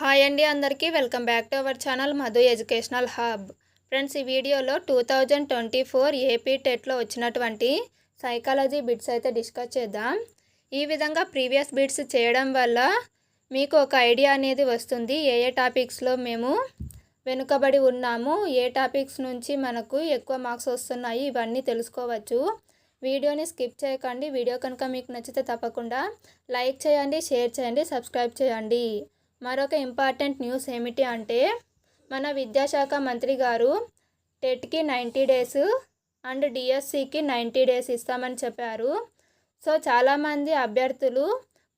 Hi అండి అందరికీ. Welcome back to our channel Madhu educational hub. Friends ఈ వీడియోలో two thousand twenty four AP టెట్లో వచ్చినటువంటి సైకాలజీ బిట్స్ అయితే డిస్కస్ చేద్దాం. ఈ విధంగా ప్రీవియస్ బిట్స్ చేయడం వల్ల మీకు ఒక ఐడియా అనేది వస్తుంది. ఏ ఏ టాపిక్స్లో మేము వెనుకబడి ఉన్నాము ఏ టాపిక్స్ నుంచి మనకు ఎక్కువ మార్క్స్ వస్తున్నాయి ఇవన్నీ తెలుసుకోవచ్చు. వీడియోని స్కిప్ చేయకండి. వీడియో కనుక మీకు నచ్చితే తప్పకుండా లైక్ చేయండి షేర్ చేయండి సబ్స్క్రైబ్ చేయండి. మరొక ఇంపార్టెంట్ న్యూస్ ఏమిటి అంటే మన విద్యాశాఖ మంత్రి గారు టెట్కి నైంటీ డేస్ అండ్ డిఎస్సికి నైంటీ డేస్ ఇస్తామని చెప్పారు. సో చాలామంది అభ్యర్థులు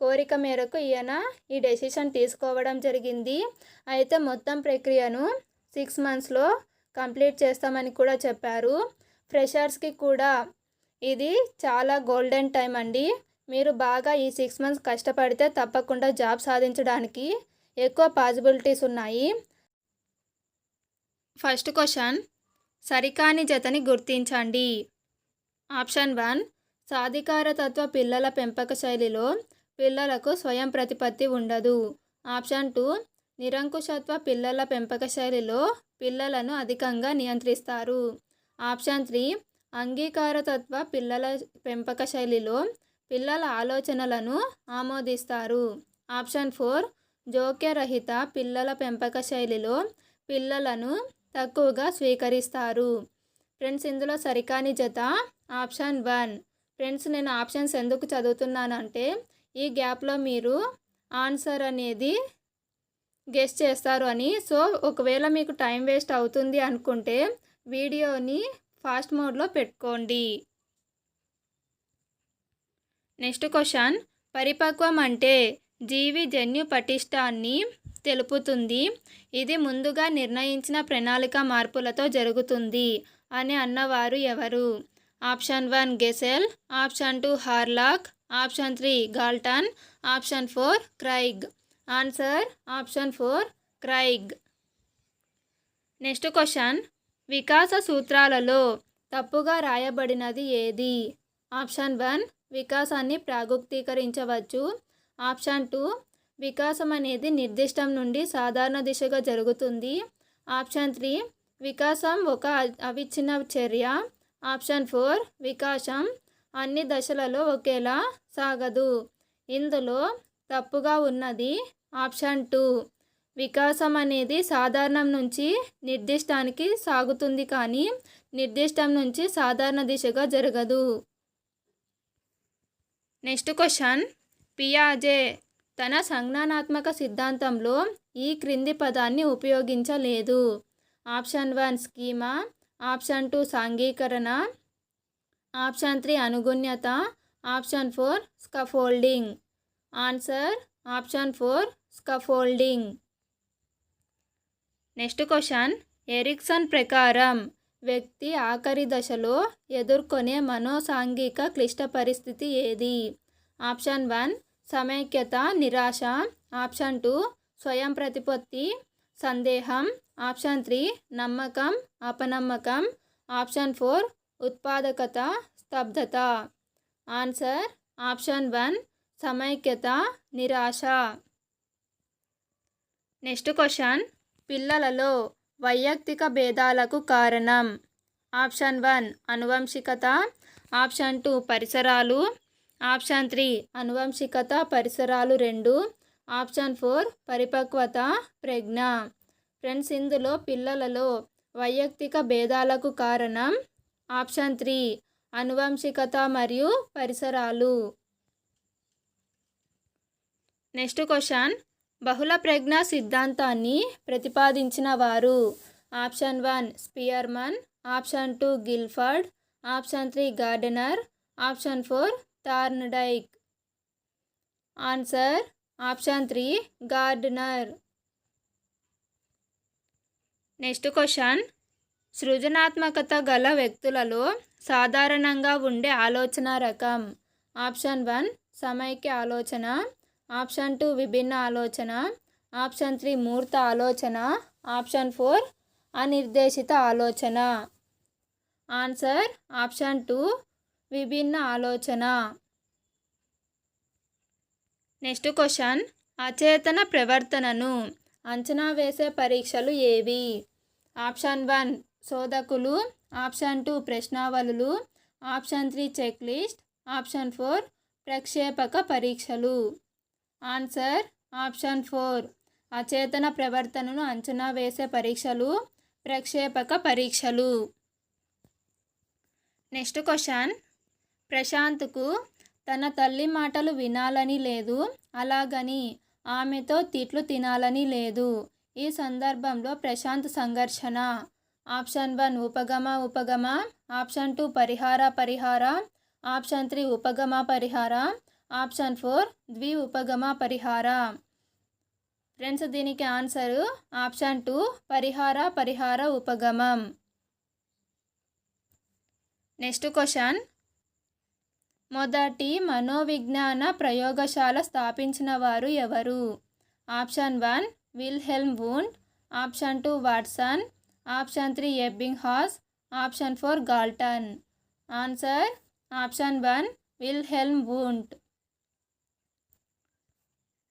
కోరిక మేరకు ఈయన ఈ డెసిషన్ తీసుకోవడం జరిగింది. అయితే మొత్తం ప్రక్రియను సిక్స్ మంత్స్లో కంప్లీట్ చేస్తామని కూడా చెప్పారు. ఫ్రెషర్స్కి కూడా ఇది చాలా గోల్డెన్ టైం అండి. మీరు బాగా ఈ సిక్స్ మంత్స్ కష్టపడితే తప్పకుండా జాబ్ సాధించడానికి ఎక్కువ పాసిబిలిటీస్ ఉన్నాయి. ఫస్ట్ క్వశ్చన్ సరికాని జతని గుర్తించండి. ఆప్షన్ వన్ సాధికారతత్వ పిల్లల పెంపక శైలిలో పిల్లలకు స్వయం ప్రతిపత్తి ఉండదు. ఆప్షన్ టూ నిరంకుశత్వ పిల్లల పెంపక శైలిలో పిల్లలను అధికంగా నియంత్రిస్తారు. ఆప్షన్ త్రీ అంగీకారతత్వ పిల్లల పెంపక శైలిలో పిల్లల ఆలోచనలను ఆమోదిస్తారు. ఆప్షన్ ఫోర్ జోక్యరహిత పిల్లల పెంపక శైలిలో పిల్లలను తక్కువగా స్వీకరిస్తారు. ఫ్రెండ్స్ ఇందులో సరికాని జత ఆప్షన్ వన్. ఫ్రెండ్స్ నేను ఆప్షన్స్ ఎందుకు చదువుతున్నానంటే ఈ గ్యాప్లో మీరు ఆన్సర్ అనేది గెస్ట్ చేస్తారు అని. సో ఒకవేళ మీకు టైం వేస్ట్ అవుతుంది అనుకుంటే వీడియోని ఫాస్ట్ మోడ్లో పెట్టుకోండి. Next question. పరిపక్వం అంటే జీవి జన్యు పటిష్టాన్ని తెలుపుతుంది. ఇది ముందుగా నిర్ణయించిన ప్రణాళిక మార్పులతో జరుగుతుంది అని అన్నవారు ఎవరు? Option one Gesell option two Hurlock option three Galton option four Craig. Answer option four Craig. Next question. వికాస సూత్రాలలో తప్పుగా రాయబడినది ఏది? ఆప్షన్ వన్ వికాసాన్ని ప్రాగుక్తీకరించవచ్చు. ఆప్షన్ టూ వికాసం అనేది నిర్దిష్టం నుండి సాధారణ దిశగా జరుగుతుంది. ఆప్షన్ త్రీ వికాసం ఒక అవిచ్ఛిన్న చర్య. ఆప్షన్ ఫోర్ వికాసం అన్ని దశలలో ఒకేలా సాగదు. ఇందులో తప్పుగా ఉన్నది ఆప్షన్ టూ. వికాసం అనేది సాధారణం నుంచి నిర్దిష్టానికి సాగుతుంది కానీ నిర్దిష్టం నుంచి సాధారణ దిశగా జరగదు. Next question. పియాజే తన సంజ్ఞానాత్మక సిద్ధాంతంలో ఈ క్రింది పదాన్ని ఉపయోగించలేదు. Option one schema? Option two సాంఘీకరణ? Option three అనుగుణ్యత? Option four scaffolding. Answer option four scaffolding. Next question. Erikson ప్రకారం వ్యక్తి ఆఖరి దశలో ఎదుర్కొనే మనోసాంఘిక క్లిష్ట పరిస్థితి ఏది? ఆప్షన్ వన్ సమైక్యత నిరాశ. ఆప్షన్ టూ స్వయం ప్రతిపత్తి సందేహం. ఆప్షన్ త్రీ నమ్మకం అపనమ్మకం. ఆప్షన్ ఫోర్ ఉత్పాదకత స్తబ్దత. ఆన్సర్ ఆప్షన్ వన్ సమైక్యత నిరాశ. నెక్స్ట్ క్వశ్చన్ పిల్లలలో వైయక్తిక భేదాలకు కారణం. ఆప్షన్ వన్ అనువంశికత. ఆప్షన్ టూ పరిసరాలు. ఆప్షన్ త్రీ అనువంశికత పరిసరాలు రెండు. ఆప్షన్ ఫోర్ పరిపక్వత ప్రజ్ఞ. ఫ్రెండ్స్ ఇందులో పిల్లలలో వైయక్తిక భేదాలకు కారణం. ఆప్షన్ త్రీ అనువంశికత మరియు పరిసరాలు. Next question. బహుళ ప్రజ్ఞ సిద్ధాంతాన్ని ప్రతిపాదించిన వారు option one Spearman option two Guilford option three Gardner option four Thorndike. Answer option three Gardner. Next question. సృజనాత్మకత గల వ్యక్తులలో సాధారణంగా ఉండే ఆలోచన రకం. ఆప్షన్ వన్ సమైక్య ఆలోచన ఆప్షన్ టూ విభిన్న ఆలోచన. ఆప్షన్ త్రీ మూర్త ఆలోచన. ఆప్షన్ ఫోర్ అనిర్దేశిత ఆలోచన. ఆన్సర్ ఆప్షన్ టూ విభిన్న ఆలోచన. Next question. అచేతన ప్రవర్తనను అంచనా వేసే పరీక్షలు ఏవి? ఆప్షన్ వన్ శోధకులు. Option two ప్రశ్నావళులు. Option three check list option four ప్రక్షేపక పరీక్షలు. Answer option four. అచేతన ప్రవర్తనను అంచనా వేసే పరీక్షలు ప్రక్షేపక పరీక్షలు. Next question. ప్రశాంత్కు తన తల్లి మాటలు వినాలని లేదు అలాగని ఆమెతో తిట్లు తినాలని లేదు. ఈ సందర్భంలో ప్రశాంత్ సంఘర్షణ. ఆప్షన్ వన్ ఉపగమ ఉపగమ. ఆప్షన్ టూ పరిహార పరిహార. ఆప్షన్ త్రీ ఉపగమ పరిహార. ఆప్షన్ ఫోర్ ద్వి ఉపగమ పరిహార. ఫ్రెండ్స్ దీనికి ఆన్సరు ఆప్షన్ టూ పరిహార పరిహార ఉపగమం. Next question. మొదటి మనోవిజ్ఞాన ప్రయోగశాల స్థాపించిన వారు ఎవరు? Option one Wilhelm Wundt. Option two Watson. Option three Ebbinghaus option four Galton. Answer option one Wilhelm Wundt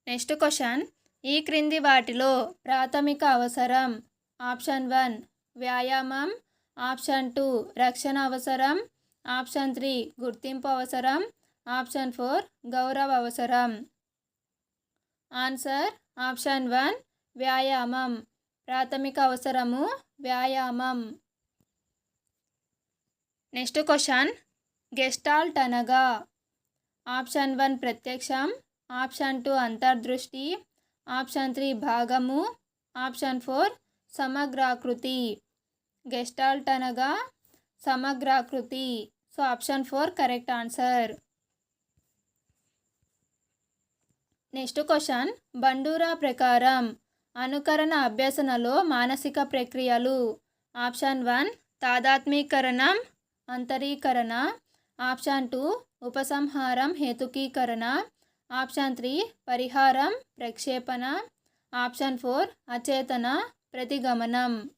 next question. ఈ క్రింది వాటిలో ప్రాథమిక అవసరం. ఆప్షన్ వన్ వ్యాయామం. ఆప్షన్ టూ రక్షణ అవసరం. ఆప్షన్ త్రీ గుర్తింపు అవసరం. ఆప్షన్ ఫోర్ గౌరవ అవసరం. ఆన్సర్ ఆప్షన్ వన్ వ్యాయామం. ప్రాథమిక అవసరము వ్యాయామం. Next question. గెస్టాల్ట్ అనగా. ఆప్షన్ వన్ ప్రత్యక్షం. ఆప్షన్ టూ అంతర్దృష్టి. ఆప్షన్ త్రీ భాగము. ఆప్షన్ ఫోర్ సమగ్రాకృతి. గెస్టాల్ట్ అనగా సమగ్రాకృతి. So option four correct answer. Next question. Bandura ప్రకారం అనుకరణ అభ్యసనలో మానసిక ప్రక్రియలు. ఆప్షన్ వన్ తాదాత్మీకరణం అంతరీకరణ. ఆప్షన్ టూ ఉపసంహారం హేతుకీకరణ. ఆప్షన్ త్రీ పరిహారం ప్రక్షేపణ. ఆప్షన్ ఫోర్ అచేతన ప్రతిగమనం.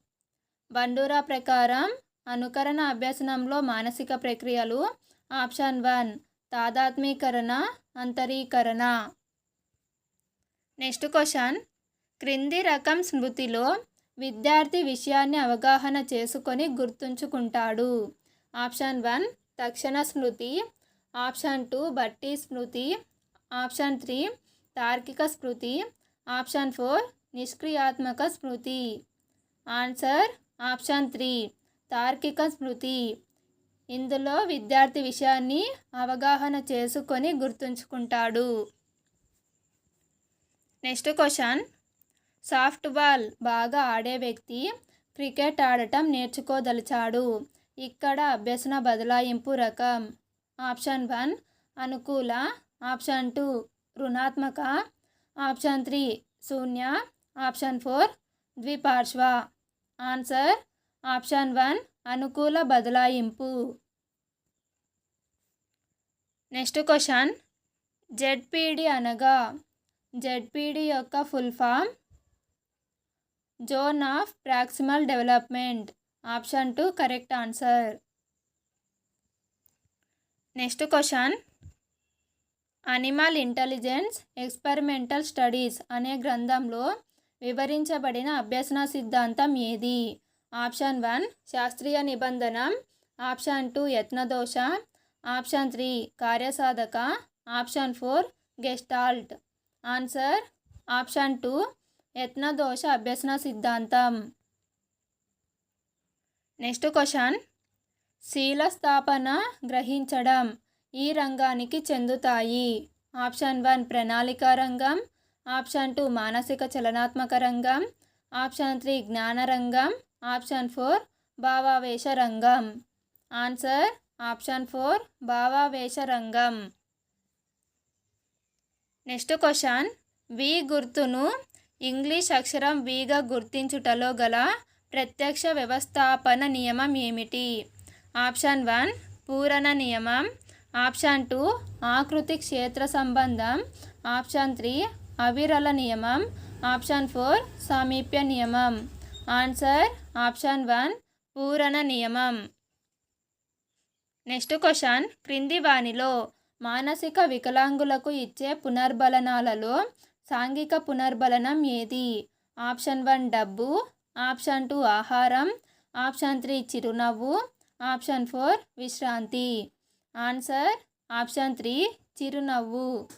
బండూరా ప్రకారం అనుకరణ అభ్యసనంలో మానసిక ప్రక్రియలు. ఆప్షన్ వన్ తాదాత్మీకరణ అంతరీకరణ. నెక్స్ట్ క్వశ్చన్ క్రింది రకం స్మృతిలో విద్యార్థి విషయాన్ని అవగాహన చేసుకొని గుర్తుంచుకుంటాడు. ఆప్షన్ వన్ తక్షణ స్మృతి. ఆప్షన్ టూ బట్టి స్మృతి. ఆప్షన్ త్రీ తార్కిక స్మృతి. ఆప్షన్ ఫోర్ నిష్క్రియాత్మక స్మృతి. ఆన్సర్ ఆప్షన్ త్రీ తార్కిక స్మృతి. ఇందులో విద్యార్థి విషయాన్ని అవగాహన చేసుకొని గుర్తుంచుకుంటాడు. Next question. సాఫ్ట్ బాల్ బాగా ఆడే వ్యక్తి క్రికెట్ ఆడటం నేర్చుకోదలిచాడు. ఇక్కడ అభ్యసన బదలాయింపు రకం. ఆప్షన్ వన్ అనుకూల ఆప్షన్ టూ రుణాత్మక ఆప్షన్ త్రీ శూన్య. ఆప్షన్ ఫోర్ ద్విపార్శ్వ. ఆన్సర్ ఆప్షన్ వన్ అనుకూల బదలాయింపు. నెక్స్ట్ క్వశ్చన్ జెడ్పీడి అనగా జెడ్పీడి యొక్క full form zone of proximal development. Option two correct answer. Next question animal intelligence experimental studies అనే గ్రంథంలో వివరించబడిన అభ్యసన సిద్ధాంతం ఏది? ఆప్షన్ వన్ శాస్త్రీయ నిబంధన. ఆప్షన్ టూ యత్నదోష. Option three కార్యసాధక. Option four Gestalt answer option two యత్నదోష అభ్యసన సిద్ధాంతం. నెక్స్ట్ క్వశ్చన్ శీల స్థాపన గ్రహించడం. ఈ రంగానికి చెందుతాయి. ఆప్షన్ వన్ ప్రణాళిక రంగం ఆప్షన్ టూ మానసిక చలనాత్మక రంగం ఆప్షన్ త్రీ జ్ఞాన రంగం ఆప్షన్ ఫోర్ భావావేశ రంగం. ఆన్సర్ ఆప్షన్ ఫోర్ భావావేశ రంగం. Next question. వి గుర్తును ఇంగ్లీష్ అక్షరం విగా గుర్తించుటలో గల ప్రత్యక్ష వ్యవస్థాపన నియమం ఏమిటి? ఆప్షన్ వన్ పూరణ నియమం ఆప్షన్ టూ ఆకృతి క్షేత్ర సంబంధం. ఆప్షన్ త్రీ అవిరల నియమం. ఆప్షన్ ఫోర్ సామీప్య నియమం. ఆన్సర్ ఆప్షన్ వన్ పూరణ నియమం. నెక్స్ట్ క్వశ్చన్ క్రింది వాణిలో మానసిక వికలాంగులకు ఇచ్చే పునర్బలనాలలో సాంఘిక పునర్బలనం ఏది? ఆప్షన్ వన్ డబ్బు. ఆప్షన్ టూ ఆహారం. ఆప్షన్ త్రీ చిరునవ్వు. ఆప్షన్ ఫోర్ విశ్రాంతి. ఆన్సర్ ఆప్షన్ త్రీ చిరునవ్వు.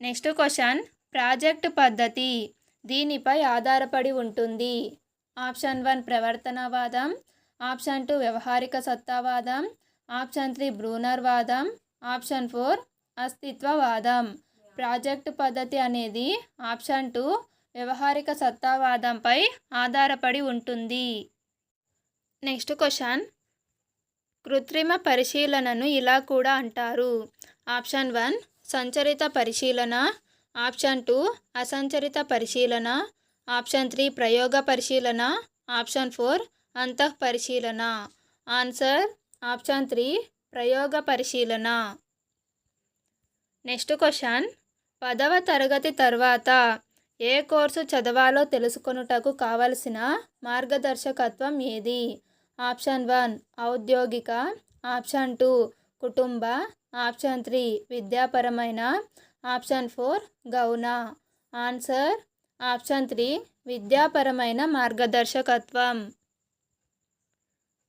నెక్స్ట్ క్వశ్చన్ ప్రాజెక్ట్ పద్ధతి దీనిపై ఆధారపడి ఉంటుంది. ఆప్షన్ వన్ ప్రవర్తనవాదం. ఆప్షన్ టూ వ్యవహారిక సత్తావాదం. ఆప్షన్ త్రీ బ్రూనర్ వాదం. ఆప్షన్ ఫోర్ అస్తిత్వవాదం. ప్రాజెక్టు పద్ధతి అనేది ఆప్షన్ టూ వ్యవహారిక సత్తావాదంపై ఆధారపడి ఉంటుంది. నెక్స్ట్ క్వశ్చన్ కృత్రిమ పరిశీలనను ఇలా కూడా అంటారు. ఆప్షన్ వన్ సంచరిత పరిశీలన. ఆప్షన్ టూ అసంచరిత పరిశీలన. ఆప్షన్ త్రీ ప్రయోగ పరిశీలన. ఆప్షన్ ఫోర్ అంతః పరిశీలన ఆన్సర్ ఆప్షన్ త్రీ ప్రయోగ పరిశీలన. నెక్స్ట్ క్వశ్చన్ పదవ తరగతి తర్వాత ఏ కోర్సు చదవాలో తెలుసుకొనుటకు కావలసిన మార్గదర్శకత్వం ఏది? ఆప్షన్ వన్ ఔద్యోగిక. ఆప్షన్ టూ కుటుంబ. ఆప్షన్ త్రీ విద్యాపరమైన. ఆప్షన్ ఫోర్ గౌన. ఆన్సర్ ఆప్షన్ త్రీ విద్యాపరమైన మార్గదర్శకత్వం.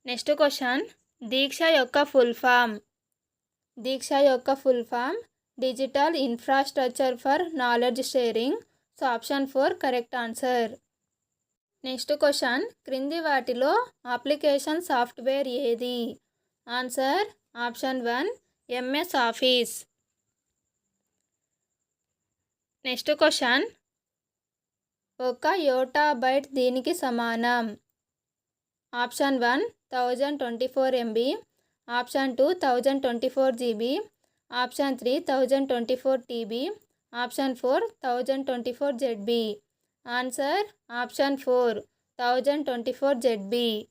నెక్స్ట్ క్వశ్చన్ దీక్ష యొక్క ఫుల్ ఫామ్. దీక్ష యొక్క full form digital infrastructure for knowledge sharing. So option four correct answer. Next question. క్రింది వాటిలో అప్లికేషన్ సాఫ్ట్వేర్ ఏది? Answer option one MS office. Next question. ఒక యోటా byte దీనికి సమానం. Option one thousand twenty four MB. Option two thousand twenty four GB. Option three thousand twenty four TB. Option four thousand twenty four ZB. Answer option four thousand twenty four ZB.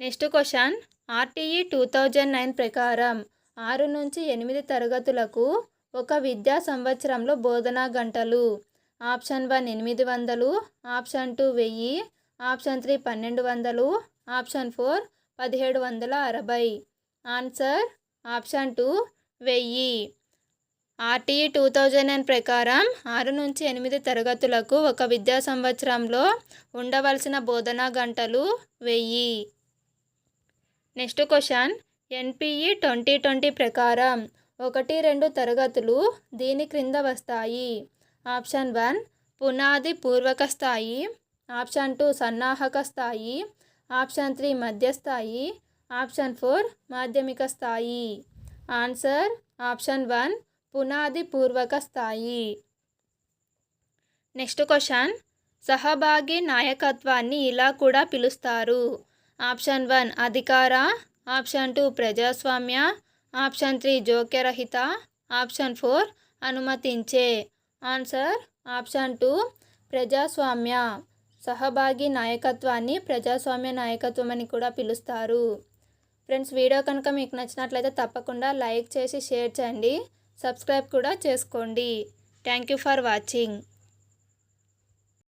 Next question RTE two thousand nine ప్రకారం ఆరు నుంచి ఎనిమిది తరగతులకు ఒక విద్యా సంవత్సరంలో బోధనా గంటలు. ఆప్షన్ వన్ ఎనిమిది వందలు ఆప్షన్ టూ వెయ్యి ఆప్షన్ త్రీ పన్నెండు వందలు ఆప్షన్ ఫోర్ పదిహేడు వందల అరవై. ఆన్సర్ ఆప్షన్ టూ వెయ్యి. ఆర్టీఈ టూ థౌజండ్ నైన్ ప్రకారం ఆరు నుంచి ఎనిమిది తరగతులకు ఒక విద్యా సంవత్సరంలో ఉండవలసిన బోధనా గంటలు వెయ్యి. Next question. NPE twenty twenty ప్రకారం ఒకటి రెండు తరగతులు దీని క్రింద వస్తాయి. ఆప్షన్ వన్ పునాది పూర్వక స్థాయి. ఆప్షన్ టూ సన్నాహక స్థాయి. ఆప్షన్ త్రీ మధ్యస్థాయి. ఆప్షన్ ఫోర్ మాధ్యమిక స్థాయి. ఆన్సర్ ఆప్షన్ వన్ పునాది పూర్వక స్థాయి. Next question. సహభాగి నాయకత్వాన్ని ఇలా కూడా పిలుస్తారు. ఆప్షన్ వన్ అధికార. ఆప్షన్ టూ ప్రజాస్వామ్య. ఆప్షన్ త్రీ జోక్యరహిత. ఆప్షన్ ఫోర్ అనుమతించే. ఆన్సర్ ఆప్షన్ టూ ప్రజాస్వామ్య. సహభాగి నాయకత్వాన్ని ప్రజాస్వామ్య నాయకత్వం అని కూడా పిలుస్తారు. ఫ్రెండ్స్ వీడియో కనుక మీకు నచ్చినట్లయితే తప్పకుండా లైక్ చేసి షేర్ చేయండి. సబ్స్క్రైబ్ కూడా చేసుకోండి. Thank you for watching.